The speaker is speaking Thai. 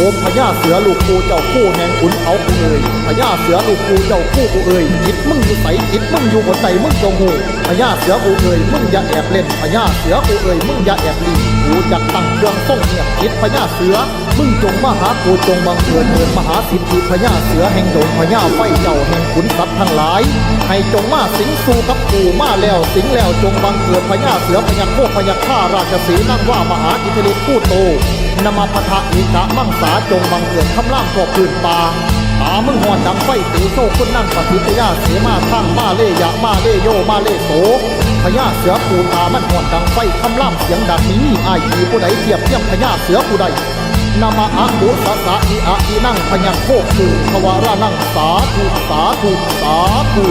โอมพญาเสือลูกกูเจ้าคู่แห่งขุนเขากูเอ่ยพญาเสือลูกกูเจ้าคู่กูเอ่ยจิตมึงอยู่ใสจิตมึงอยู่หัวใจมึงจงหูพญาเสือกูเอ่ยมึงอย่าแอบเล่นพญาเสือกูเอ่ยมึงอย่าแอบลีกูจะตั้งเครื่องส่งเงียบจิตพญาเสือ มึงจงมาหากูจงบังเกิดเกิดมหาสิทธิพญาเสือแห่งดงพญาไฟเจ้าแห่งขุนทรัพย์ทั้งหลาย ให้จงมาสิงสู่กับกูมาแล้วสิงแล้วจงบังเกิดพญาเสือพญาโคพญาข้าราชสีนั่งว่ามหาอิทธิฤทธิ์ผู้โต นมาปะทะอิกะมังสาจงบังเกิดคำล่างพวกพื้นป่าตามึงหอนดังไฟตีโซ่คุณนั่งปฏิทยาเสมาทั้งมาเลยะมาเลโยมาเลโสพญาเสือปูตามันหอนดังไฟคำล่ามเสียงดังนี้มีอายทีผู้ใดเทียบเทียมพญาเสือผู้ใดนามาอาหุสสะอิอาอินั่งพยัญโคกคือทวารานั่งสาธุสาธุสาธุ